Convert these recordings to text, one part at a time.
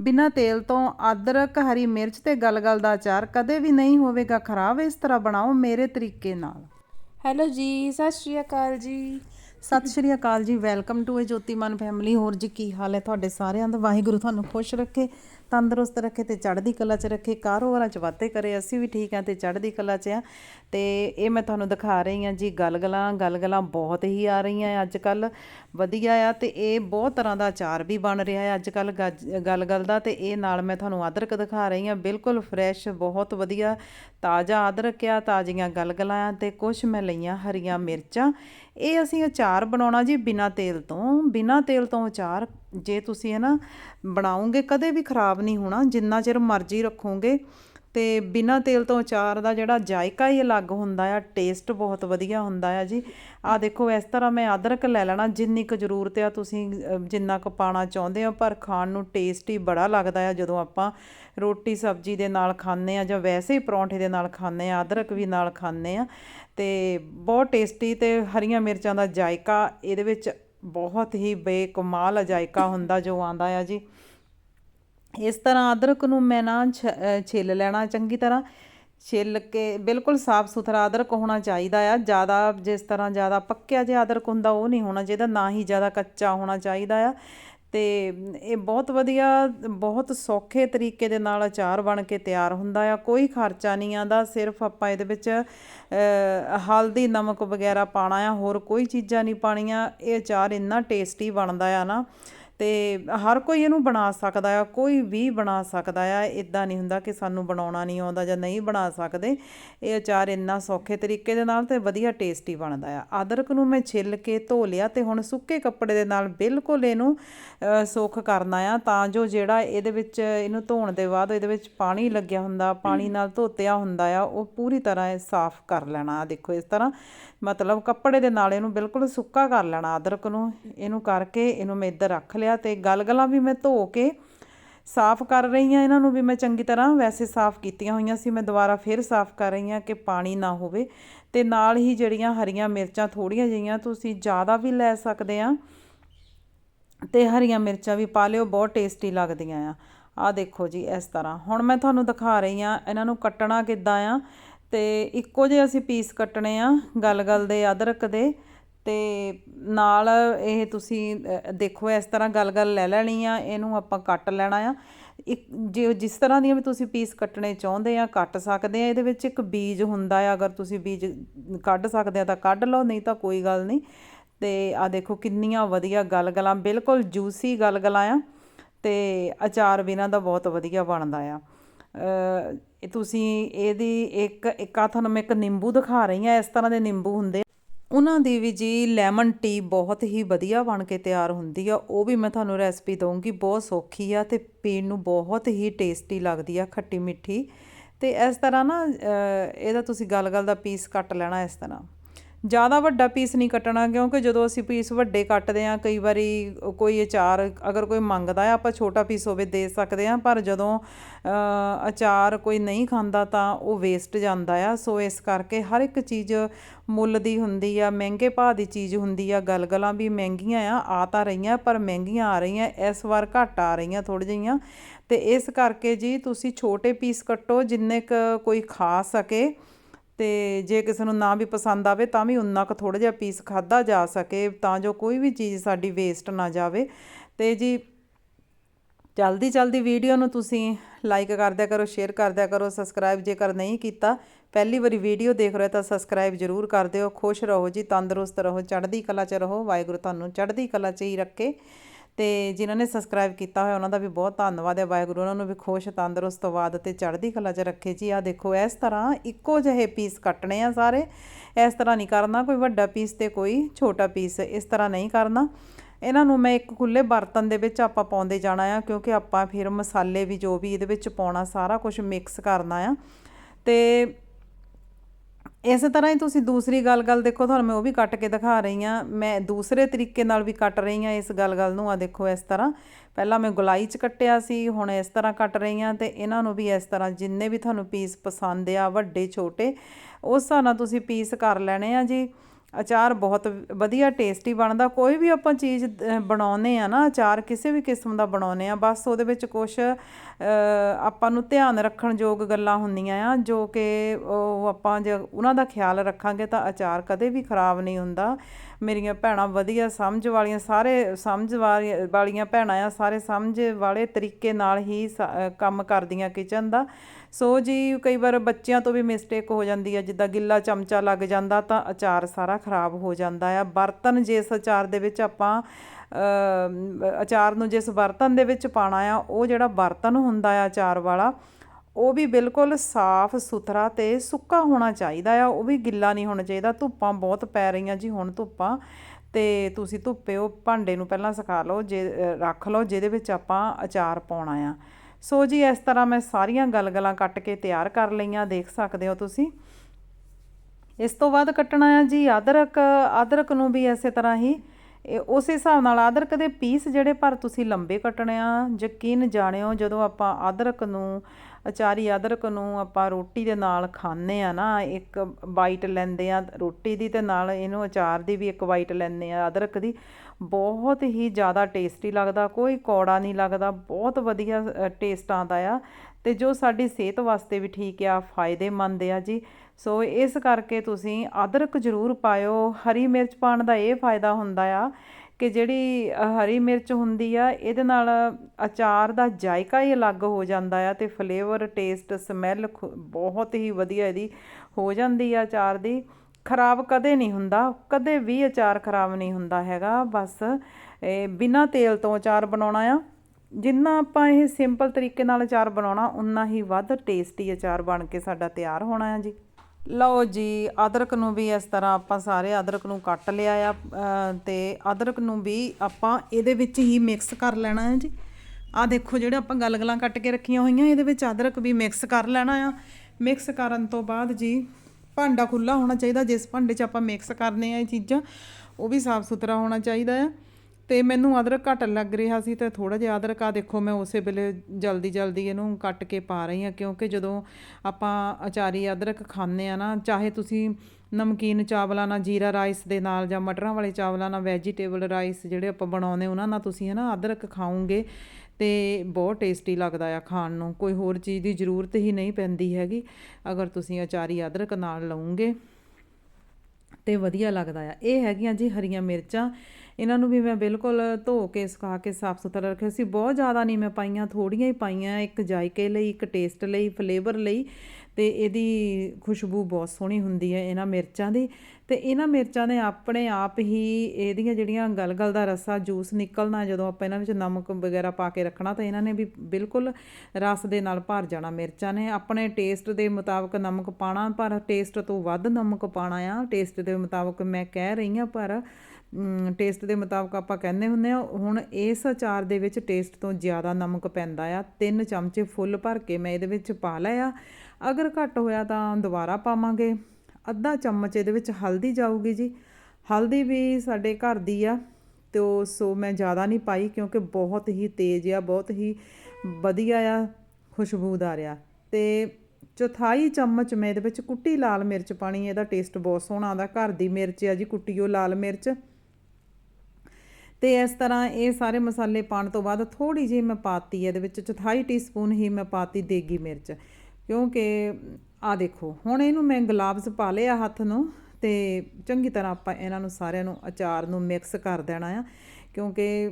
ਬਿਨਾਂ ਤੇਲ ਤੋਂ ਅਦਰਕ ਹਰੀ ਮਿਰਚ ਤੇ ਗਲਗਲ ਦਾ ਅਚਾਰ ਕਦੇ ਵੀ ਨਹੀਂ ਹੋਵੇਗਾ ਖਰਾਬ ਇਸ ਤਰ੍ਹਾਂ ਬਣਾਓ ਮੇਰੇ ਤਰੀਕੇ ਨਾਲ। ਹੈਲੋ ਜੀ ਸਤਿ ਸ਼੍ਰੀ ਅਕਾਲ ਜੀ। ਸਤਿ ਸ਼੍ਰੀ ਅਕਾਲ ਜੀ ਵੈਲਕਮ ਟੂ ਜੋਤੀਮਨ ਫੈਮਿਲੀ। ਹੋਰ ਜੀ ਕੀ ਹਾਲ ਹੈ ਤੁਹਾਡੇ ਸਾਰਿਆਂ ਦਾ? ਵਾਹਿਗੁਰੂ ਤੁਹਾਨੂੰ ਖੁਸ਼ ਰੱਖੇ ਤੰਦਰੁਸਤ ਰੱਖੇ ਤੇ ਚੜ੍ਹਦੀ ਕਲਾ 'ਚ ਰੱਖੇ। ਕਾਰੋਬਾਰਾਂ 'ਚ ਵਾਧੇ ਕਰੇ ਅਸੀਂ ਵੀ ਠੀਕ ਹਾਂ ਤੇ ਚੜ੍ਹਦੀ ਕਲਾ 'ਚ ਆ ਤੇ ਇਹ ਮੈਂ ਤੁਹਾਨੂੰ ਦਿਖਾ ਰਹੀ ਹਾਂ ਜੀ, ਗਲਗਲਾਂ ਗਲਗਲਾਂ ਬਹੁਤ ਹੀ ਆ ਰਹੀਆਂ ਅੱਜ ਕੱਲ ਵਧੀਆ ਆ ਤੇ ਇਹ ਬਹੁਤ ਤਰ੍ਹਾਂ ਦਾ ਅਚਾਰ ਵੀ ਬਣ ਰਿਹਾ ਹੈ ਅੱਜ ਕੱਲ ਗਲਗਲ ਦਾ ਤੇ ਇਹ ਨਾਲ ਮੈਂ ਤੁਹਾਨੂੰ ਅਦਰਕ ਦਿਖਾ ਰਹੀ ਹਾਂ, ਬਿਲਕੁਲ ਫਰੈਸ਼, ਬਹੁਤ ਵਧੀਆ, ਤਾਜ਼ਾ ਅਦਰਕ ਆ, ਤਾਜ਼ੀਆਂ ਗਲਗਲਾਂ ਆ ਤੇ ਕੁਝ ਮੈਂ ਲਈਆਂ ਹਰੀਆਂ ਮਿਰਚਾਂ। ਇਹ ਅਸੀਂ ਅਚਾਰ ਬਣਾਉਣਾ ਜੀ ਬਿਨਾ ਤੇਲ ਤੋਂ। ਬਿਨਾ ਤੇਲ ਤੋਂ ਅਚਾਰ ਜੇ ਤੁਸੀਂ ਹੈ ਨਾ ਬਣਾਉਂਗੇ ਕਦੇ ਵੀ ਖਰਾਬ ਨਹੀਂ ਹੋਣਾ, ਜਿੰਨਾ ਚਿਰ ਮਰਜ਼ੀ ਰੱਖੋਗੇ। ਅਤੇ ਬਿਨਾਂ ਤੇਲ ਤੋਂ ਅਚਾਰ ਦਾ ਜਿਹੜਾ ਜਾਇਕਾ ਹੀ ਅਲੱਗ ਹੁੰਦਾ ਆ ਟੇਸਟ ਬਹੁਤ ਵਧੀਆ ਹੁੰਦਾ ਆ ਜੀ। ਆਹ ਦੇਖੋ, ਇਸ ਤਰ੍ਹਾਂ ਮੈਂ ਅਦਰਕ ਲੈ ਲੈਣਾ, ਜਿੰਨੀ ਕੁ ਜ਼ਰੂਰਤ ਆ ਤੁਸੀਂ ਜਿੰਨਾ ਕੁ ਪਾਣਾ ਚਾਹੁੰਦੇ ਹੋ, ਪਰ ਖਾਣ ਨੂੰ ਟੇਸਟ ਹੀ ਬੜਾ ਲੱਗਦਾ ਆ ਜਦੋਂ ਆਪਾਂ ਰੋਟੀ ਸਬਜ਼ੀ ਦੇ ਨਾਲ ਖਾਂਦੇ ਆ ਜਾਂ ਵੈਸੇ ਹੀ ਪਰੌਂਠੇ ਦੇ ਨਾਲ ਖਾਂਦੇ ਆ, ਅਦਰਕ ਵੀ ਨਾਲ ਖਾਂਦੇ ਆ। ਤੇ ਬਹੁਤ ਟੇਸਟੀ ਤੇ ਹਰੀਆਂ ਮਿਰਚਾਂ ਦਾ ਜਾਇਕਾ, ਇਹਦੇ ਵਿੱਚ ਬਹੁਤ ਹੀ ਬੇਕਮਾਲ ਜਾਇਕਾ ਹੁੰਦਾ ਜੋ ਆਂਦਾ ਆ ਜੀ। ਇਸ ਤਰ੍ਹਾਂ ਅਦਰਕ ਨੂੰ ਮੈਂ ਨਾ ਛ- ਛਿੱਲ ਲੈਣਾ ਚੰਗੀ ਤਰ੍ਹਾਂ। ਛਿੱਲ ਕੇ ਬਿਲਕੁਲ ਸਾਫ਼ ਸੁਥਰਾ ਅਦਰਕ ਹੋਣਾ ਚਾਹੀਦਾ ਆ। ਜ਼ਿਆਦਾ ਜਿਸ ਤਰ੍ਹਾਂ ਜ਼ਿਆਦਾ ਪੱਕਿਆ ਜਿਹਾ ਅਦਰਕ ਹੁੰਦਾ ਉਹ ਨਹੀਂ ਹੋਣਾ ਚਾਹੀਦਾ, ਨਾ ਹੀ ਜ਼ਿਆਦਾ ਕੱਚਾ ਹੋਣਾ ਚਾਹੀਦਾ ਆ। ਤੇ ਇਹ ਬਹੁਤ ਵਧੀਆ, ਬਹੁਤ ਸੌਖੇ ਤਰੀਕੇ ਦੇ ਨਾਲ ਅਚਾਰ ਬਣ ਕੇ ਤਿਆਰ ਹੁੰਦਾ ਆ। ਕੋਈ ਖਰਚਾ ਨਹੀਂ ਆਂਦਾ, ਸਿਰਫ ਆਪਾਂ ਇਹਦੇ ਵਿੱਚ ਹਲਦੀ, ਨਮਕ ਵਗੈਰਾ ਪਾਣਾ ਆ, ਹੋਰ ਕੋਈ ਚੀਜ਼ਾਂ ਨਹੀਂ ਪਾਣੀਆਂ ਇਹ ਅਚਾਰ ਇੰਨਾ ਟੇਸਟੀ ਬਣਦਾ ਆ ਨਾ। ਤੇ ਹਰ ਕੋਈ ਇਹਨੂੰ ਬਣਾ ਸਕਦਾ ਆ ਕੋਈ ਵੀ ਬਣਾ ਸਕਦਾ ਆ। ਇੱਦਾਂ ਨਹੀਂ ਹੁੰਦਾ ਕਿ ਸਾਨੂੰ ਬਣਾਉਣਾ ਨਹੀਂ ਆਉਂਦਾ ਜਾਂ ਨਹੀਂ ਬਣਾ ਸਕਦੇ। ਇਹ ਅਚਾਰ ਇੰਨਾ ਸੌਖੇ ਤਰੀਕੇ ਦੇ ਨਾਲ ਤੇ ਵਧੀਆ ਟੇਸਟੀ ਬਣਦਾ ਆ। ਅਦਰਕ ਨੂੰ ਮੈਂ ਛਿੱਲ ਕੇ ਧੋ ਲਿਆ ਤੇ ਹੁਣ ਸੁੱਕੇ ਕੱਪੜੇ ਦੇ ਨਾਲ ਬਿਲਕੁਲ ਇਹਨੂੰ ਅ, ਕਰਨਾ ਆ ਤਾਂ ਜੋ ਜਿਹੜਾ ਇਹਦੇ ਵਿੱਚ ਇਹਨੂੰ ਧੋਣ ਦੇ ਬਾਅਦ ਇਹਦੇ ਵਿੱਚ ਪਾਣੀ ਲੱਗਿਆ ਹੁੰਦਾ ਪਾਣੀ ਨਾਲ ਧੋਤਿਆ ਹੁੰਦਾ ਆ ਉਹ ਪੂਰੀ ਤਰ੍ਹਾਂ ਇਹ ਸਾਫ਼ ਕਰ ਲੈਣਾ। ਆ ਦੇਖੋ ਇਸ ਤਰ੍ਹਾਂ ਮਤਲਬ ਕੱਪੜੇ ਦੇ ਨਾਲ ਇਹਨੂੰ ਬਿਲਕੁਲ ਸੁੱਕਾ ਕਰ ਲੈਣਾ ਅਦਰਕ ਨੂੰ। ਇਹਨੂੰ ਕਰਕੇ ਇਹਨੂੰ ਮੈਂ ਇੱਧਰ ਰੱਖ ਲਿਆ। ਤੇ ਗਲਗਲਾਂ ਵੀ ਮੈਂ ਧੋ ਕੇ ਸਾਫ਼ ਕਰ ਰਹੀ ਹਾਂ। ਇਹਨਾਂ ਨੂੰ ਵੀ ਮੈਂ ਚੰਗੀ ਤਰ੍ਹਾਂ ਵੈਸੇ ਸਾਫ਼ ਕੀਤੀਆਂ ਹੋਈਆਂ ਸੀ। ਮੈਂ ਦੁਬਾਰਾ ਫਿਰ ਸਾਫ਼ ਕਰ ਰਹੀ ਹਾਂ ਕਿ ਪਾਣੀ ਨਾ ਹੋਵੇ। ਤੇ ਨਾਲ ਹੀ ਜਿਹੜੀਆਂ ਹਰੀਆਂ ਮਿਰਚਾਂ ਥੋੜੀਆਂ ਜਿਹੀਆਂ ਤੁਸੀਂ ਜ਼ਿਆਦਾ ਵੀ ਲੈ ਸਕਦੇ ਆ ਤੇ ਹਰੀਆਂ ਮਿਰਚਾਂ ਵੀ ਪਾ ਲਿਓ, ਬਹੁਤ ਟੇਸਟੀ ਲੱਗਦੀਆਂ ਆ। ਆ ਦੇਖੋ ਜੀ ਇਸ ਤਰ੍ਹਾਂ। ਹੁਣ ਮੈਂ ਤੁਹਾਨੂੰ ਦਿਖਾ ਰਹੀ ਆ ਇਹਨਾਂ ਨੂੰ ਕੱਟਣਾ ਕਿੱਦਾਂ ਆ। ਤੇ ਇੱਕੋ ਜਿਹੇ ਅਸੀਂ ਪੀਸ ਕੱਟਣੇ ਆ ਗਲਗਲ ਦੇ, ਅਦਰਕ ਦੇ। ਅਤੇ ਨਾਲ ਇਹ ਤੁਸੀਂ ਦੇਖੋ, ਇਸ ਤਰ੍ਹਾਂ ਗੱਲ ਗੱਲ ਲੈ ਲੈਣੀ ਆ, ਇਹਨੂੰ ਆਪਾਂ ਕੱਟ ਲੈਣਾ ਆ। ਇੱਕ, ਜੇ ਜਿਸ ਤਰ੍ਹਾਂ ਦੀਆਂ ਵੀ ਤੁਸੀਂ ਪੀਸ ਕੱਟਣੇ ਚਾਹੁੰਦੇ ਆ, ਕੱਟ ਸਕਦੇ ਆ। ਇਹਦੇ ਵਿੱਚ ਇੱਕ ਬੀਜ ਹੁੰਦਾ ਆ, ਅਗਰ ਤੁਸੀਂ ਬੀਜ ਕੱਢ ਸਕਦੇ ਆ ਤਾਂ ਕੱਢ ਲਓ, ਨਹੀਂ ਤਾਂ ਕੋਈ ਗੱਲ ਨਹੀਂ। ਤੇ ਆ ਦੇਖੋ, ਕਿੰਨੀਆਂ ਵਧੀਆ ਗਲਗਲਾਂ, ਬਿਲਕੁਲ ਜੂਸੀ ਗਲਗਲਾਂ ਆ। ਤੇ ਅਚਾਰ ਵੀ ਇਹਨਾਂ ਦਾ ਬਹੁਤ ਵਧੀਆ ਬਣਦਾ ਆ। ਤੁਸੀਂ ਇਹਦੀ ਇੱਕ ਇੱਕ ਆ ਤੁਹਾਨੂੰ ਮੈਂ ਇੱਕ ਨਿੰਬੂ ਦਿਖਾ ਰਹੀ ਆ, ਇਸ ਤਰ੍ਹਾਂ ਦੇ ਨਿੰਬੂ ਹੁੰਦੇ ਉਹਨਾਂ ਦੀ ਵੀ ਜੀ ਲੈਮਨ ਟੀ ਬਹੁਤ ਹੀ ਵਧੀਆ ਬਣ ਕੇ ਤਿਆਰ ਹੁੰਦੀ ਆ, ਉਹ ਵੀ ਮੈਂ ਤੁਹਾਨੂੰ ਰੈਸਪੀ ਦਊਂਗੀ, ਬਹੁਤ ਸੌਖੀ ਆ ਤੇ ਪੀਣ ਨੂੰ ਬਹੁਤ ਹੀ ਟੇਸਟੀ ਲੱਗਦੀ ਆ ਖੱਟੀ ਮਿੱਠੀ ਤੇ ਇਸ ਤਰ੍ਹਾਂ ਨਾ ਇਹਦਾ ਤੁਸੀਂ ਗਲ-ਗਲ ਦਾ ਪੀਸ ਕੱਟ ਲੈਣਾ ਇਸ ਤਰ੍ਹਾਂ। ਜ਼ਿਆਦਾ ਵੱਡਾ ਪੀਸ ਨਹੀਂ ਕੱਟਣਾ ਕਿਉਂਕਿ ਜਦੋਂ ਅਸੀਂ ਪੀਸ ਵੱਡੇ ਕੱਟਦੇ ਹਾਂ, ਕਈ ਵਾਰੀ ਕੋਈ ਅਚਾਰ ਅਗਰ ਕੋਈ ਮੰਗਦਾ ਆ ਆਪਾਂ ਛੋਟਾ ਪੀਸ ਹੋਵੇ ਦੇ ਸਕਦੇ ਹਾਂ, ਪਰ ਜਦੋਂ ਅਚਾਰ ਕੋਈ ਨਹੀਂ ਖਾਂਦਾ ਤਾਂ ਉਹ ਵੇਸਟ ਜਾਂਦਾ ਆ। ਸੋ ਇਸ ਕਰਕੇ ਹਰ ਇੱਕ ਚੀਜ਼ ਮੁੱਲ ਦੀ ਹੁੰਦੀ ਆ, ਮਹਿੰਗੇ ਭਾਅ ਦੀ ਚੀਜ਼ ਹੁੰਦੀ ਆ, ਗਲਗਲਾਂ ਵੀ ਮਹਿੰਗੀਆਂ ਆ ਆ ਤਾਂ ਰਹੀਆਂ, ਪਰ ਮਹਿੰਗੀਆਂ ਆ ਰਹੀਆਂ, ਇਸ ਵਾਰ ਘੱਟ ਆ ਰਹੀਆਂ ਥੋੜ੍ਹੀ ਜਿਹੀਆਂ। ਤੇ ਇਸ ਕਰਕੇ ਜੀ ਤੁਸੀਂ ਛੋਟੇ ਪੀਸ ਕੱਟੋ ਜਿੰਨੇ ਕ ਕੋਈ ਖਾ ਸਕੇ। ਅਤੇ ਜੇ ਕਿਸੇ ਨੂੰ ਨਾ ਵੀ ਪਸੰਦ ਆਵੇ ਤਾਂ ਵੀ ਉਨਾ ਕੁ ਥੋੜ੍ਹਾ ਜਿਹਾ ਪੀਸ ਖਾਧਾ ਜਾ ਸਕੇ, ਤਾਂ ਜੋ ਕੋਈ ਵੀ ਚੀਜ਼ ਸਾਡੀ ਵੇਸਟ ਨਾ ਜਾਵੇ। ਅਤੇ ਜੀ, ਜਲਦੀ ਜਲਦੀ ਵੀਡੀਓ ਨੂੰ ਤੁਸੀਂ ਲਾਈਕ ਕਰਦਿਆ ਕਰੋ ਸ਼ੇਅਰ ਕਰਦਿਆ ਕਰੋ ਸਬਸਕ੍ਰਾਈਬ ਜੇਕਰ ਨਹੀਂ ਕੀਤਾ, ਪਹਿਲੀ ਵਾਰੀ ਵੀਡੀਓ ਦੇਖ ਰਹੇ ਤਾਂ ਸਬਸਕ੍ਰਾਈਬ ਜ਼ਰੂਰ ਕਰ ਦਿਓ। ਖੁਸ਼ ਰਹੋ ਜੀ, ਤੰਦਰੁਸਤ ਰਹੋ, ਚੜ੍ਹਦੀ ਕਲਾ 'ਚ ਰਹੋ, ਵਾਹਿਗੁਰੂ ਤੁਹਾਨੂੰ ਚੜ੍ਹਦੀ ਕਲਾ 'ਚ ਹੀ ਰੱਖੇ। ਤੇ ਜਿਨ੍ਹਾਂ ਨੇ ਸਬਸਕ੍ਰਾਈਬ ਕੀਤਾ ਹੋਇਆ, ਉਹਨਾਂ ਦਾ ਵੀ ਬਹੁਤ ਧੰਨਵਾਦ ਹੈ, ਵਾਹਿਗੁਰੂ ਉਹਨਾਂ ਨੂੰ ਵੀ ਖੁਸ਼, ਤੰਦਰੁਸਤ ਬਾਦ ਤੇ ਚੜ੍ਹਦੀ ਕਲਾ 'ਚ ਰੱਖੇ ਜੀ। ਆ ਦੇਖੋ, ਇਸ ਤਰ੍ਹਾਂ ਇੱਕੋ ਜਿਹੇ ਪੀਸ ਕੱਟਣੇ ਆ ਸਾਰੇ। ਇਸ ਤਰ੍ਹਾਂ ਨਹੀਂ ਕਰਨਾ ਕੋਈ ਵੱਡਾ ਪੀਸ ਤੇ ਕੋਈ ਛੋਟਾ ਪੀਸ ਇਸ ਤਰ੍ਹਾਂ ਨਹੀਂ ਕਰਨਾ। ਇਹਨਾਂ ਨੂੰ ਮੈਂ ਇੱਕ ਖੁੱਲੇ ਬਰਤਨ ਦੇ ਵਿੱਚ ਆਪਾਂ ਪਾਉਂਦੇ ਜਾਣਾ ਆ, ਕਿਉਂਕਿ ਆਪਾਂ ਫਿਰ ਮਸਾਲੇ ਵੀ ਜੋ ਵੀ ਇਹਦੇ ਵਿੱਚ ਪਾਉਣਾ, ਸਾਰਾ ਕੁਝ ਮਿਕਸ ਕਰਨਾ ਆ। ਤੇ ਇਸੇ ਤਰ੍ਹਾਂ ਹੀ ਤੁਸੀਂ ਦੂਸਰੀ ਗੱਲ-ਗੱਲ ਦੇਖੋ, ਤੁਹਾਨੂੰ ਮੈਂ ਉਹ ਵੀ ਕੱਟ ਕੇ ਦਿਖਾ ਰਹੀ ਆ ਮੈਂ ਦੂਸਰੇ ਤਰੀਕੇ ਨਾਲ ਵੀ ਕੱਟ ਰਹੀ ਆ ਇਸ ਗੱਲ-ਗੱਲ ਨੂੰ। ਆ ਦੇਖੋ ਇਸ ਤਰ੍ਹਾਂ। ਪਹਿਲਾਂ ਮੈਂ ਗੁਲਾਈ 'ਚ ਕੱਟਿਆ ਸੀ, ਹੁਣ ਇਸ ਤਰ੍ਹਾਂ ਕੱਟ ਰਹੀ ਆ ਤੇ ਇਹਨਾਂ ਨੂੰ ਵੀ ਇਸ ਤਰ੍ਹਾਂ ਜਿੰਨੇ ਵੀ ਤੁਹਾਨੂੰ ਪੀਸ ਪਸੰਦ ਆ, ਵੱਡੇ, ਛੋਟੇ, ਉਸ ਹਿਸਾਬ ਨਾਲ ਤੁਸੀਂ ਪੀਸ ਕਰ ਲੈਣੇ ਆ ਜੀ। ਅਚਾਰ ਬਹੁਤ ਵਧੀਆ ਟੇਸਟੀ ਬਣਦਾ। ਕੋਈ ਵੀ ਆਪਾਂ ਚੀਜ਼ ਅ, ਬਣਾਉਂਦੇ ਆ ਨਾ ਅਚਾਰ ਕਿਸੇ ਵੀ ਕਿਸਮ ਦਾ ਬਣਾਉਂਦੇ ਆ ਬਸ ਉਹਦੇ ਵਿੱਚ ਕੁਝ ਆਪਾਂ ਨੂੰ ਧਿਆਨ ਰੱਖਣ ਯੋਗ ਗੱਲਾਂ ਹੁੰਦੀਆਂ ਆ ਜੋ ਕਿ ਉਹ ਆਪਾਂ ਜੇ ਉਹਨਾਂ ਦਾ ਖਿਆਲ ਰੱਖਾਂਗੇ ਤਾਂ ਅਚਾਰ ਕਦੇ ਵੀ ਖਰਾਬ ਨਹੀਂ ਹੁੰਦਾ। ਮੇਰੀਆਂ ਭੈਣਾਂ ਵਧੀਆ ਸਮਝ ਵਾਲੀਆਂ, ਸਾਰੇ ਸਮਝ ਵਾਲੀ- ਵਾਲੀਆਂ ਭੈਣਾਂ ਆ, ਸਾਰੇ ਸਮਝ ਵਾਲੇ ਤਰੀਕੇ ਨਾਲ ਹੀ ਸ- ਕੰਮ ਕਰਦੀਆਂ ਕਿਚਨ ਦਾ। ਸੋ ਜੀ, ਕਈ ਵਾਰ ਬੱਚਿਆਂ ਤੋਂ ਵੀ ਮਿਸਟੇਕ ਹੋ ਜਾਂਦੀ ਹੈ ਜਿੱਦਾਂ ਗਿੱਲਾ ਚਮਚਾ ਲੱਗ ਜਾਂਦਾ ਤਾਂ ਅਚਾਰ ਸਾਰਾ ਖਰਾਬ ਹੋ ਜਾਂਦਾ ਆ। ਬਰਤਨ ਜਿਸ ਅਚਾਰ ਦੇ ਵਿੱਚ ਆਪਾਂ ਅਚਾਰ ਨੂੰ ਜਿਸ ਬਰਤਨ ਦੇ ਵਿੱਚ ਪਾਣਾ ਆ, ਉਹ ਜਿਹੜਾ ਬਰਤਨ ਹੁੰਦਾ ਆ ਅਚਾਰ ਵਾਲਾ ਉਹ ਵੀ ਬਿਲਕੁਲ ਸਾਫ਼ ਸੁਥਰਾ ਤੇ ਸੁੱਕਾ ਹੋਣਾ ਚਾਹੀਦਾ ਆ, ਉਹ ਵੀ ਗਿੱਲਾ ਨਹੀਂ ਹੋਣਾ ਚਾਹੀਦਾ। ਧੁੱਪਾਂ ਬਹੁਤ ਪੈ ਰਹੀਆਂ ਜੀ ਹੁਣ ਧੁੱਪਾਂ ਤੇ ਤੁਸੀਂ ਧੁੱਪੇ ਉਹ ਭਾਂਡੇ ਨੂੰ ਪਹਿਲਾਂ ਸੁਕਾ ਲਓ, ਜੇ ਰੱਖ ਲਓ, ਜਿਹਦੇ ਵਿੱਚ ਆਪਾਂ ਅਚਾਰ ਪਾਉਣਾ ਆ। ਸੋ ਜੀ, ਇਸ ਤਰ੍ਹਾਂ ਮੈਂ ਸਾਰੀਆਂ ਗਲਗਲਾਂ ਕੱਟ ਕੇ ਤਿਆਰ ਕਰ ਲਈਆਂ, ਦੇਖ ਸਕਦੇ ਹੋ ਤੁਸੀਂ। ਇਸ ਤੋਂ ਬਾਅਦ ਕੱਟਣਾ ਆ ਜੀ ਅਦਰਕ ਅਦਰਕ ਨੂੰ ਵੀ ਇਸੇ ਤਰ੍ਹਾਂ ਹੀ, ਇਹ ਉਸੇ ਹਿਸਾਬ ਨਾਲ ਅਦਰਕ ਦੇ ਪੀਸ ਜਿਹੜੇ ਪਰ ਤੁਸੀਂ ਲੰਬੇ ਕੱਟਣੇ ਆ, ਯਕੀਨ ਜਾਣਿਓ ਜਦੋਂ ਆਪਾਂ ਅਦਰਕ ਨੂੰ ਅਚਾਰੀ ਅਦਰਕ ਨੂੰ ਆਪਾਂ ਰੋਟੀ ਦੇ ਨਾਲ ਖਾਂਦੇ ਹਾਂ ਨਾ, ਇੱਕ ਬਾਈਟ ਲੈਂਦੇ ਹਾਂ ਰੋਟੀ ਦੀ ਅਤੇ ਨਾਲ ਇਹਨੂੰ ਅਚਾਰ ਦੀ ਵੀ ਇੱਕ ਬਾਈਟ ਲੈਂਦੇ ਹਾਂ ਅਦਰਕ ਦੀ। ਬਹੁਤ ਹੀ ਜ਼ਿਆਦਾ ਟੇਸਟੀ ਲੱਗਦਾ, ਕੋਈ ਕੌੜਾ ਨਹੀਂ ਲੱਗਦਾ, ਬਹੁਤ ਵਧੀਆ ਟੇਸਟ ਆਉਂਦਾ ਆ। ਅਤੇ ਜੋ ਸਾਡੀ ਸਿਹਤ ਵਾਸਤੇ ਵੀ ਠੀਕ ਆ, ਫਾਇਦੇਮੰਦ ਆ ਜੀ। ਸੋ ਇਸ ਕਰਕੇ ਤੁਸੀਂ ਅਦਰਕ ਜ਼ਰੂਰ ਪਾਇਓ। ਹਰੀ ਮਿਰਚ ਪਾਉਣ ਦਾ ਇਹ ਫਾਇਦਾ ਹੁੰਦਾ ਆ ਕਿ ਜਿਹੜੀ ਹਰੀ ਮਿਰਚ ਹੁੰਦੀ ਆ, ਇਹਦੇ ਨਾਲ ਅਚਾਰ ਦਾ ਜਾਇਕਾ ਹੀ ਅਲੱਗ ਹੋ ਜਾਂਦਾ ਆ ਅਤੇ ਫਲੇਵਰ ਟੇਸਟ ਸਮੈਲ ਬਹੁਤ ਹੀ ਵਧੀਆ ਇਹਦੀ ਹੋ ਜਾਂਦੀ ਆ ਅਚਾਰ ਦੀ। ਖਰਾਬ ਕਦੇ ਨਹੀਂ ਹੁੰਦਾ, ਕਦੇ ਵੀ ਅਚਾਰ ਖਰਾਬ ਨਹੀਂ ਹੁੰਦਾ ਹੈਗਾ, ਬਸ ਇਹ ਬਿਨਾਂ ਤੇਲ ਤੋਂ ਅਚਾਰ ਬਣਾਉਣਾ ਆ। ਜਿੰਨਾ ਆਪਾਂ ਇਹ ਸਿੰਪਲ ਤਰੀਕੇ ਨਾਲ ਅਚਾਰ ਬਣਾਉਣਾ ਉਨਾ ਹੀ ਵੱਧ ਟੇਸਟੀ ਅਚਾਰ ਬਣ ਕੇ ਸਾਡਾ ਤਿਆਰ ਹੋਣਾ ਆ ਜੀ। ਲਓ ਜੀ ਅਦਰਕ ਨੂੰ ਵੀ ਇਸ ਤਰ੍ਹਾਂ ਆਪਾਂ ਸਾਰੇ ਅਦਰਕ ਨੂੰ ਕੱਟ ਲਿਆ ਆ ਅ, ਤੇ ਅਦਰਕ ਨੂੰ ਵੀ ਆਪਾਂ ਇਹਦੇ ਵਿੱਚ ਹੀ ਮਿਕਸ ਕਰ ਲੈਣਾ ਹੈ ਜੀ। ਆ ਦੇਖੋ ਜਿਹੜੇ ਆਪਾਂ ਗਲਗਲਾਂ ਕੱਟ ਕੇ ਰੱਖੀਆਂ ਹੋਈਆਂ ਇਹਦੇ ਵਿੱਚ ਅਦਰਕ ਵੀ ਮਿਕਸ ਕਰ ਲੈਣਾ ਆ। ਮਿਕਸ ਕਰਨ ਤੋਂ ਬਾਅਦ ਜੀ ਭਾਂਡਾ ਖੁੱਲਾ ਹੋਣਾ ਚਾਹੀਦਾ ਜਿਸ ਭਾਂਡੇ 'ਚ ਆਪਾਂ ਮਿਕਸ ਕਰਨੇ ਆ ਇਹ ਚੀਜ਼ਾਂ ਉਹ ਵੀ ਸਾਫ਼ ਸੁਥਰਾ ਹੋਣਾ ਚਾਹੀਦਾ ਆ। ਤੇ ਮੈਨੂੰ ਅਦਰਕ ਘੱਟ ਲੱਗ ਰਿਹਾ ਸੀ ਤੇ ਥੋੜਾ ਜਿਹਾ ਅਦਰਕ ਆ ਦੇਖੋ ਮੈਂ ਉਸੇ ਵੇਲੇ ਜਲਦੀ ਜਲਦੀ ਇਹਨੂੰ ਕੱਟ ਕੇ ਪਾ ਰਹੀ ਹਾਂ ਕਿਉਂਕਿ ਜਦੋਂ ਆਪਾਂ ਅਚਾਰੀ ਅਦਰਕ ਖਾਂਦੇ ਆ ਨਾ, ਚਾਹੇ ਤੁਸੀਂ ਨਮਕੀਨ ਚਾਵਲਾਂ ਨਾਲ, ਜੀਰਾ ਰਾਈਸ ਦੇ ਨਾਲ ਜਾਂ ਮਟਰਾਂ ਵਾਲੇ ਚਾਵਲਾਂ ਨਾਲ ਵੈਜੀਟੇਬਲ ਰਾਈਸ ਜਿਹੜੇ ਆਪਾਂ ਬਣਾਉਂਦੇ, ਉਹਨਾਂ ਨਾਲ ਤੁਸੀਂ ਹੈ ਨਾ ਅਦਰਕ ਖਾਓਗੇ ਤੇ ਬਹੁਤ ਟੇਸਟੀ ਲੱਗਦਾ ਆ ਖਾਣ ਨੂੰ। ਕੋਈ ਹੋਰ ਚੀਜ਼ ਦੀ ਜ਼ਰੂਰਤ ਹੀ ਨਹੀਂ ਪੈਂਦੀ ਹੈਗੀ, ਅਗਰ ਤੁਸੀਂ ਅਚਾਰੀ ਅਦਰਕ ਨਾਲ ਲਓਗੇ ਤੇ ਵਧੀਆ ਲੱਗਦਾ ਆ। ਇਹ ਹੈਗੀਆਂ ਜੀ ਹਰੀਆਂ ਮਿਰਚਾਂ ਇਹਨਾਂ ਨੂੰ ਵੀ ਮੈਂ ਬਿਲਕੁਲ ਧੋ ਕੇ, ਸੁਕਾ ਕੇ, ਸਾਫ਼ ਸੁਥਰਾ ਰੱਖਿਆ ਸੀ। ਬਹੁਤ ਜ਼ਿਆਦਾ ਨਹੀਂ ਮੈਂ ਪਾਈਆਂ ਥੋੜੀਆਂ ਹੀ ਪਾਈਆਂ, ਇੱਕ ਜਾਇਕੇ ਲਈ, ਇੱਕ ਟੇਸਟ ਲਈ ਫਲੇਵਰ ਲਈ। ਅਤੇ ਇਹਦੀ ਖੁਸ਼ਬੂ ਬਹੁਤ ਸੋਹਣੀ ਹੁੰਦੀ ਹੈ ਇਹਨਾਂ ਮਿਰਚਾਂ ਦੀ। ਅਤੇ ਇਹਨਾਂ ਮਿਰਚਾਂ ਨੇ ਆਪਣੇ ਆਪ ਹੀ ਇਹਦੀਆਂ ਜਿਹੜੀਆਂ ਗਲਗਲ ਦਾ ਰਸਾ ਜੂਸ ਨਿਕਲਣਾ, ਜਦੋਂ ਆਪਾਂ ਇਹਨਾਂ ਵਿੱਚ ਨਮਕ ਵਗੈਰਾ ਪਾ ਕੇ ਰੱਖਣਾ, ਤਾਂ ਇਹਨਾਂ ਨੇ ਵੀ ਬਿਲਕੁਲ ਰਸ ਦੇ ਨਾਲ ਭਰ ਜਾਣਾ ਮਿਰਚਾਂ ਨੇ। ਆਪਣੇ ਟੇਸਟ ਦੇ ਮੁਤਾਬਕ ਨਮਕ ਪਾਣਾ, ਪਰ ਟੇਸਟ ਤੋਂ ਵੱਧ ਨਮਕ ਪਾਣਾ ਆ। ਟੇਸਟ ਦੇ ਮੁਤਾਬਕ ਮੈਂ ਕਹਿ ਰਹੀ ਹਾਂ, ਪਰ ਟੇਸਟ ਦੇ ਮੁਤਾਬਕ ਆਪਾਂ ਕਹਿੰਦੇ ਹੁੰਦੇ ਆ ਹੁਣ ਇਸ ਅਚਾਰ ਦੇ ਵਿੱਚ ਟੇਸਟ ਤੋਂ ਜ਼ਿਆਦਾ ਨਮਕ ਪੈਂਦਾ ਆ। ਤਿੰਨ ਚਮਚੇ ਫੁੱਲ ਭਰ ਕੇ ਮੈਂ ਇਹਦੇ ਵਿੱਚ ਪਾ ਲਿਆ ਅਗਰ ਘੱਟ ਹੋਇਆ ਤਾਂ ਦੁਬਾਰਾ ਪਾਵਾਂਗੇ। ਅੱਧਾ ਚਮਚ ਇਹਦੇ ਵਿੱਚ ਹਲਦੀ ਜਾਊਗੀ ਜੀ। ਹਲਦੀ ਵੀ ਸਾਡੇ ਘਰ ਦੀ ਆ ਤੇ ਉਹ ਸੋ ਮੈਂ ਜ਼ਿਆਦਾ ਨਹੀਂ ਪਾਈ ਕਿਉਂਕਿ ਬਹੁਤ ਹੀ ਤੇਜ਼ ਆ, ਬਹੁਤ ਹੀ ਵਧੀਆ ਆ, ਖੁਸ਼ਬੂਦਾਰ ਆ। ਤੇ ਚੌਥਾਈ ਚਮਚ ਮੈਂ ਇਹਦੇ ਵਿੱਚ ਕੁੱਟੀ ਲਾਲ ਮਿਰਚ ਪਾਣੀ ਇਹਦਾ ਟੇਸਟ ਬਹੁਤ ਸੋਹਣਾ ਆਉਂਦਾ ਘਰ ਦੀ ਮਿਰਚ ਆ ਜੀ, ਕੁੱਟੀ ਉਹ ਲਾਲ ਮਿਰਚ। ਤੇ ਇਸ ਤਰ੍ਹਾਂ ਇਹ ਸਾਰੇ ਮਸਾਲੇ ਪਾਉਣ ਤੋਂ ਬਾਅਦ ਥੋੜੀ ਜਿਹੀ ਮੈਂ ਪਾਤੀ, ਇਹਦੇ ਵਿੱਚ ਚੌਥਾਈ ਟੀਸਪੂਨ ਹੀ ਮੈਂ ਪਾਤੀ ਦੇਗੀ ਮਿਰਚ। ਕਿਉਂਕਿ ਆ ਦੇਖੋ, ਹੁਣ ਇਹਨੂੰ ਮੈਂ ਗਲਾਵਜ਼ ਪਾ ਲਿਆ ਹੱਥ ਨੂੰ ਤੇ ਚੰਗੀ ਤਰ੍ਹਾਂ ਆਪਾਂ ਇਹਨਾਂ ਨੂੰ ਸਾਰਿਆਂ ਨੂੰ ਅਚਾਰ ਨੂੰ ਮਿਕਸ ਕਰ ਦੇਣਾ ਆ। ਕਿਉਂਕਿ,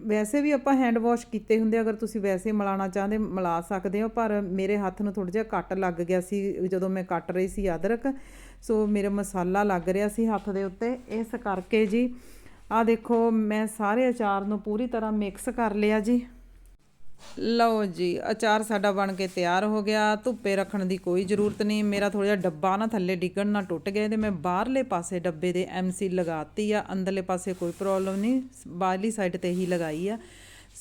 ਵੈਸੇ ਵੀ ਆਪਾਂ ਹੈਂਡ ਵਾਸ਼ ਕੀਤੇ ਹੁੰਦੇ ਅਗਰ ਤੁਸੀਂ ਵੈਸੇ ਮਿਲਾਉਣਾ ਚਾਹੁੰਦੇ, ਮਿਲਾ ਸਕਦੇ ਹੋ, ਪਰ ਮੇਰੇ ਹੱਥ ਨੂੰ ਥੋੜਾ ਜਿਹਾ ਕੱਟ ਲੱਗ ਗਿਆ ਸੀ, ਜਦੋਂ ਮੈਂ ਕੱਟ ਰਹੀ ਸੀ ਅਦਰਕ। ਸੋ ਮੇਰਾ ਮਸਾਲਾ ਲੱਗ ਰਿਹਾ ਸੀ ਹੱਥ ਦੇ ਉੱਤੇ। ਇਸ ਕਰਕੇ ਜੀ ਆ ਦੇਖੋ, ਮੈਂ ਸਾਰੇ ਅਚਾਰ ਨੂੰ ਪੂਰੀ ਤਰ੍ਹਾਂ ਮਿਕਸ ਕਰ ਲਿਆ ਜੀ। ਲਓ ਜੀ, ਅਚਾਰ ਸਾਡਾ ਬਣ ਕੇ ਤਿਆਰ ਹੋ ਗਿਆ। ਧੁੱਪੇ ਰੱਖਣ ਦੀ ਕੋਈ ਜ਼ਰੂਰਤ ਨਹੀਂ। ਮੇਰਾ ਥੋੜਾ ਜਿਹਾ ਡੱਬਾ ਨਾ ਥੱਲੇ ਡਿੱਗਣ ਨਾ ਟੁੱਟ ਗਿਆ ਤੇ ਮੈਂ ਬਾਹਰਲੇ ਪਾਸੇ ਡੱਬੇ ਦੇ ਐਮਸੀ ਲਗਾਤੀ ਆ। ਅੰਦਰਲੇ ਪਾਸੇ ਕੋਈ ਪ੍ਰੋਬਲਮ ਨਹੀਂ। ਬਾਹਰਲੀ ਸਾਈਡ ਤੇ ਹੀ ਲਗਾਈ ਆ।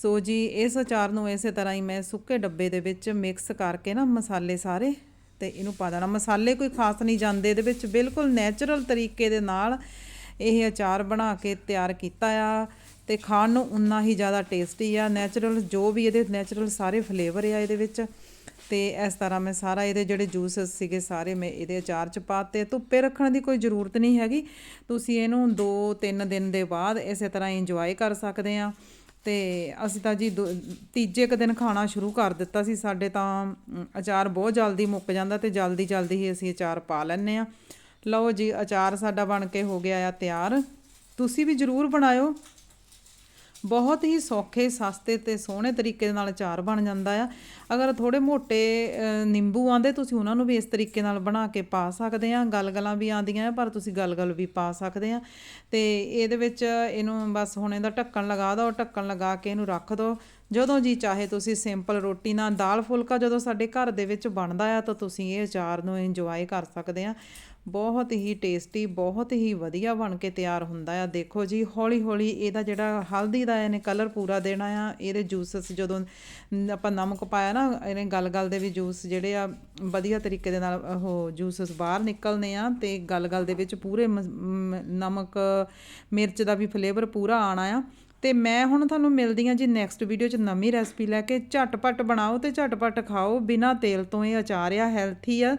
ਸੋ ਜੀ, ਇਸ ਅਚਾਰ ਨੂੰ ਇਸੇ ਤਰ੍ਹਾਂ ਹੀ ਮੈਂ ਸੁੱਕੇ ਡੱਬੇ ਦੇ ਵਿੱਚ ਮਿਕਸ ਕਰਕੇ ਨਾ ਮਸਾਲੇ ਸਾਰੇ ਤੇ ਇਹਨੂੰ ਪਾ ਦੇਣਾ। ਮਸਾਲੇ ਕੋਈ ਖਾਸ ਨਹੀਂ ਜਾਂਦੇ ਇਹਦੇ ਵਿੱਚ। ਬਿਲਕੁਲ ਨੈਚੁਰਲ ਤਰੀਕੇ ਦੇ ਨਾਲ ਇਹ ਅਚਾਰ ਬਣਾ ਕੇ ਤਿਆਰ ਕੀਤਾ ਆ। ਤੇ ਖਾਣ ਨੂੰ ਉਨਾ ਹੀ ਜ਼ਿਆਦਾ ਟੇਸਟੀ ਆ ਨੈਚੁਰਲ ਜੋ ਵੀ ਇਹਦੇ ਨੈਚੁਰਲ ਸਾਰੇ ਫਲੇਵਰ ਆ ਇਹਦੇ ਵਿੱਚ। ਤੇ ਇਸ ਤਰ੍ਹਾਂ ਮੈਂ ਸਾਰਾ ਇਹਦੇ ਜਿਹੜੇ ਜੂਸਸ ਸੀਗੇ ਸਾਰੇ ਮੈਂ ਇਹਦੇ ਅਚਾਰ ਚ ਪਾਤੇ ਧੁੱਪੇ ਰੱਖਣ ਦੀ ਕੋਈ ਜ਼ਰੂਰਤ ਨਹੀਂ ਹੈਗੀ। ਤੁਸੀਂ ਇਹਨੂੰ 2-3 ਦਿਨ ਦੇ ਬਾਅਦ ਇਸੇ ਤਰ੍ਹਾਂ ਇੰਜੋਏ ਕਰ ਸਕਦੇ ਆ। ਤੇ ਅਸੀਂ ਤਾਂ ਜੀ ਦੋ- ਤੀਜੇ ਕੁ ਦਿਨ ਖਾਣਾ ਸ਼ੁਰੂ ਕਰ ਦਿੱਤਾ ਸੀ। ਸਾਡੇ ਤਾਂ ਅਚਾਰ ਬਹੁਤ ਜਲਦੀ ਮੁੱਕ ਜਾਂਦਾ ਤੇ ਜਲਦੀ ਜਲਦੀ ਹੀ ਅਸੀਂ ਅਚਾਰ ਪਾ ਲੈਂਦੇ ਆ। ਲਓ ਜੀ, ਅਚਾਰ ਸਾਡਾ ਬਣ ਕੇ ਹੋ ਗਿਆ ਆ ਤਿਆਰ। ਤੁਸੀਂ ਵੀ ਜ਼ਰੂਰ ਬਣਾਇਓ। ਬਹੁਤ ਹੀ ਸੌਖੇ, ਸਸਤੇ ਤੇ ਸੋਹਣੇ ਤਰੀਕੇ ਦੇ ਨਾਲ ਅਚਾਰ ਬਣ ਜਾਂਦਾ ਆ। ਅਗਰ ਥੋੜੇ ਮੋਟੇ ਨਿੰਬੂ ਆਂਦੇ ਤੁਸੀਂ ਉਹਨਾਂ ਨੂੰ ਵੀ ਇਸ ਤਰੀਕੇ ਨਾਲ ਬਣਾ ਕੇ ਪਾ ਸਕਦੇ ਆ। ਗਲਗਲਾਂ ਵੀ ਆਂਦੀਆਂ ਪਰ ਤੁਸੀਂ ਗਲਗਲ ਵੀ ਪਾ ਸਕਦੇ ਆ। ਤੇ ਇਹਦੇ ਵਿੱਚ ਇਹਨੂੰ ਬਸ ਹੁਣ ਇਹਦਾ ਢੱਕਣ ਲਗਾ ਦਿਓ, ਢੱਕਣ ਲਗਾ ਕੇ ਇਹਨੂੰ ਰੱਖ ਦਿਓ। ਜਦੋਂ ਜੀ ਚਾਹੇ ਤੁਸੀਂ ਸਿੰਪਲ ਰੋਟੀ ਨਾਲ ਦਾਲ ਫੁਲਕਾ ਜਦੋਂ ਸਾਡੇ ਘਰ ਦੇ ਵਿੱਚ ਬਣਦਾ ਆ, ਤਾਂ ਤੁਸੀਂ ਇਹ ਅਚਾਰ ਨੂੰ ਇੰਜੋਏ ਕਰ ਸਕਦੇ ਆ। ਬਹੁਤ ਹੀ ਟੇਸਟੀ, ਬਹੁਤ ਹੀ ਵਧੀਆ ਬਣ ਕੇ ਤਿਆਰ ਹੁੰਦਾ ਆ। ਦੇਖੋ ਜੀ ਹੌਲੀ ਹੌਲੀ ਇਹਦਾ ਜਿਹੜਾ ਹਲਦੀ ਦਾ ਇਹਨੇ ਕਲਰ ਪੂਰਾ ਦੇਣਾ ਆ। ਇਹਦੇ ਜੂਸਸ ਜਦੋਂ ਆਪਾਂ ਨਮਕ ਪਾਇਆ ਨਾ, ਇਹਨੇ ਗਲ ਗਲ ਦੇ ਵੀ ਜੂਸ ਜਿਹੜੇ ਆ, ਵਧੀਆ ਤਰੀਕੇ ਦੇ ਨਾਲ ਉਹ ਜੂਸਸ ਬਾਹਰ ਨਿਕਲਨੇ ਆ ਤੇ ਗਲ ਗਲ ਦੇ ਵਿੱਚ ਪੂਰੇ ਮ- ਨਮਕ, ਮਿਰਚ ਦਾ ਵੀ ਫਲੇਵਰ ਪੂਰਾ ਆਣਾ ਆ। ਤੇ ਮੈਂ ਹੁਣ ਤੁਹਾਨੂੰ ਮਿਲਦੀ ਹਾਂ ਜੀ ਨੈਕਸਟ ਵੀਡੀਓ 'ਚ ਨਵੀਂ ਰੈਸਪੀ ਲੈ ਕੇ। ਝਟਪਟ ਬਣਾਓ ਤੇ ਝਟਪਟ ਖਾਓ। ਬਿਨਾਂ ਤੇਲ ਤੋਂ ਇਹ ਅਚਾਰ ਆ ਹੈਲਥੀ ਆ।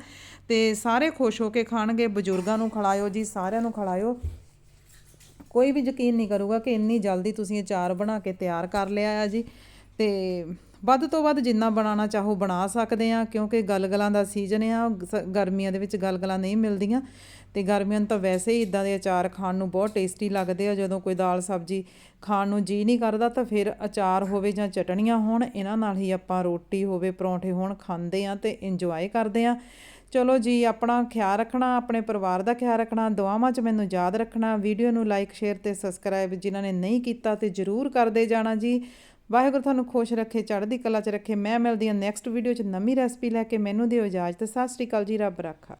ਤੇ ਸਾਰੇ ਖੁਸ਼ ਹੋ ਕੇ ਖਾਣਗੇ। ਬਜ਼ੁਰਗਾਂ ਨੂੰ ਖਿਲਾਇਓ ਜੀ, ਸਾਰਿਆਂ ਨੂੰ ਖਿਲਾਇਓ। ਕੋਈ ਵੀ ਯਕੀਨ ਨਹੀਂ ਕਰੂਗਾ ਕਿ ਇੰਨੀ ਜਲਦੀ ਤੁਸੀਂ ਅਚਾਰ ਬਣਾ ਕੇ ਤਿਆਰ ਕਰ ਲਿਆ ਆ ਜੀ। ਤੇ ਵੱਧ ਤੋਂ ਵੱਧ ਜਿੰਨਾ ਬਣਾਉਣਾ ਚਾਹੋ ਬਣਾ ਸਕਦੇ ਆ, ਕਿਉਂਕਿ ਗਲਗਲਾਂ ਦਾ ਸੀਜ਼ਨ ਆ। ਸ- ਗਰਮੀਆਂ ਦੇ ਵਿੱਚ ਗਲਗਲਾਂ ਨਹੀਂ ਮਿਲਦੀਆਂ। ਤੇ ਗਰਮੀਆਂ ਨੂੰ ਤਾਂ ਵੈਸੇ ਹੀ ਇਦਾਂ ਦੇ ਅਚਾਰ ਖਾਣ ਨੂੰ ਬਹੁਤ ਟੇਸਟੀ ਲੱਗਦੇ ਆ। ਜਦੋਂ ਕੋਈ ਦਾਲ ਸਬਜ਼ੀ ਖਾਣ ਨੂੰ ਜੀ ਨਹੀਂ ਕਰਦਾ ਤਾਂ ਫਿਰ ਅਚਾਰ ਹੋਵੇ ਜਾਂ ਚਟਣੀਆਂ ਹੋਣ, ਇਹਨਾਂ ਨਾਲ ਹੀ ਆਪਾਂ ਰੋਟੀ ਹੋਵੇ, ਪਰੌਂਠੇ ਹੋਣ, ਖਾਂਦੇ ਆ ਤੇ ਇੰਜੋਏ ਕਰਦੇ ਆ ਚਲੋ ਜੀ, ਆਪਣਾ ਖਿਆਲ ਰੱਖਣਾ, ਆਪਣੇ ਪਰਿਵਾਰ ਦਾ ਖਿਆਲ ਰੱਖਣਾ, ਦੁਆਵਾਂ 'ਚ ਮੈਨੂੰ ਯਾਦ ਰੱਖਣਾ। ਵੀਡੀਓ ਨੂੰ ਲਾਈਕ ਸ਼ੇਅਰ ਤੇ ਸਬਸਕ੍ਰਾਈਬ ਜਿਨ੍ਹਾਂ ਨੇ ਨਹੀਂ ਕੀਤਾ ਤੇ ਜਰੂਰ ਕਰਦੇ ਜਾਣਾ ਜੀ। ਵਾਹਿਗੁਰੂ ਤੁਹਾਨੂੰ ਖੁਸ਼ ਰੱਖੇ, ਚੜ੍ਹਦੀ ਕਲਾ 'ਚ ਰੱਖੇ। ਮੈਂ ਮਿਲਦੀ ਹਾਂ ਨੈਕਸਟ ਵੀਡੀਓ 'ਚ ਨਵੀਂ ਰੈਸਪੀ ਲੈ ਕੇ। ਮੈਨੂੰ ਦਿਓ ਇਜਾਜ਼ਤ। ਸਤਿ ਸ਼੍ਰੀ ਅਕਾਲ ਜੀ, ਰੱਬ ਰਾਖਾ।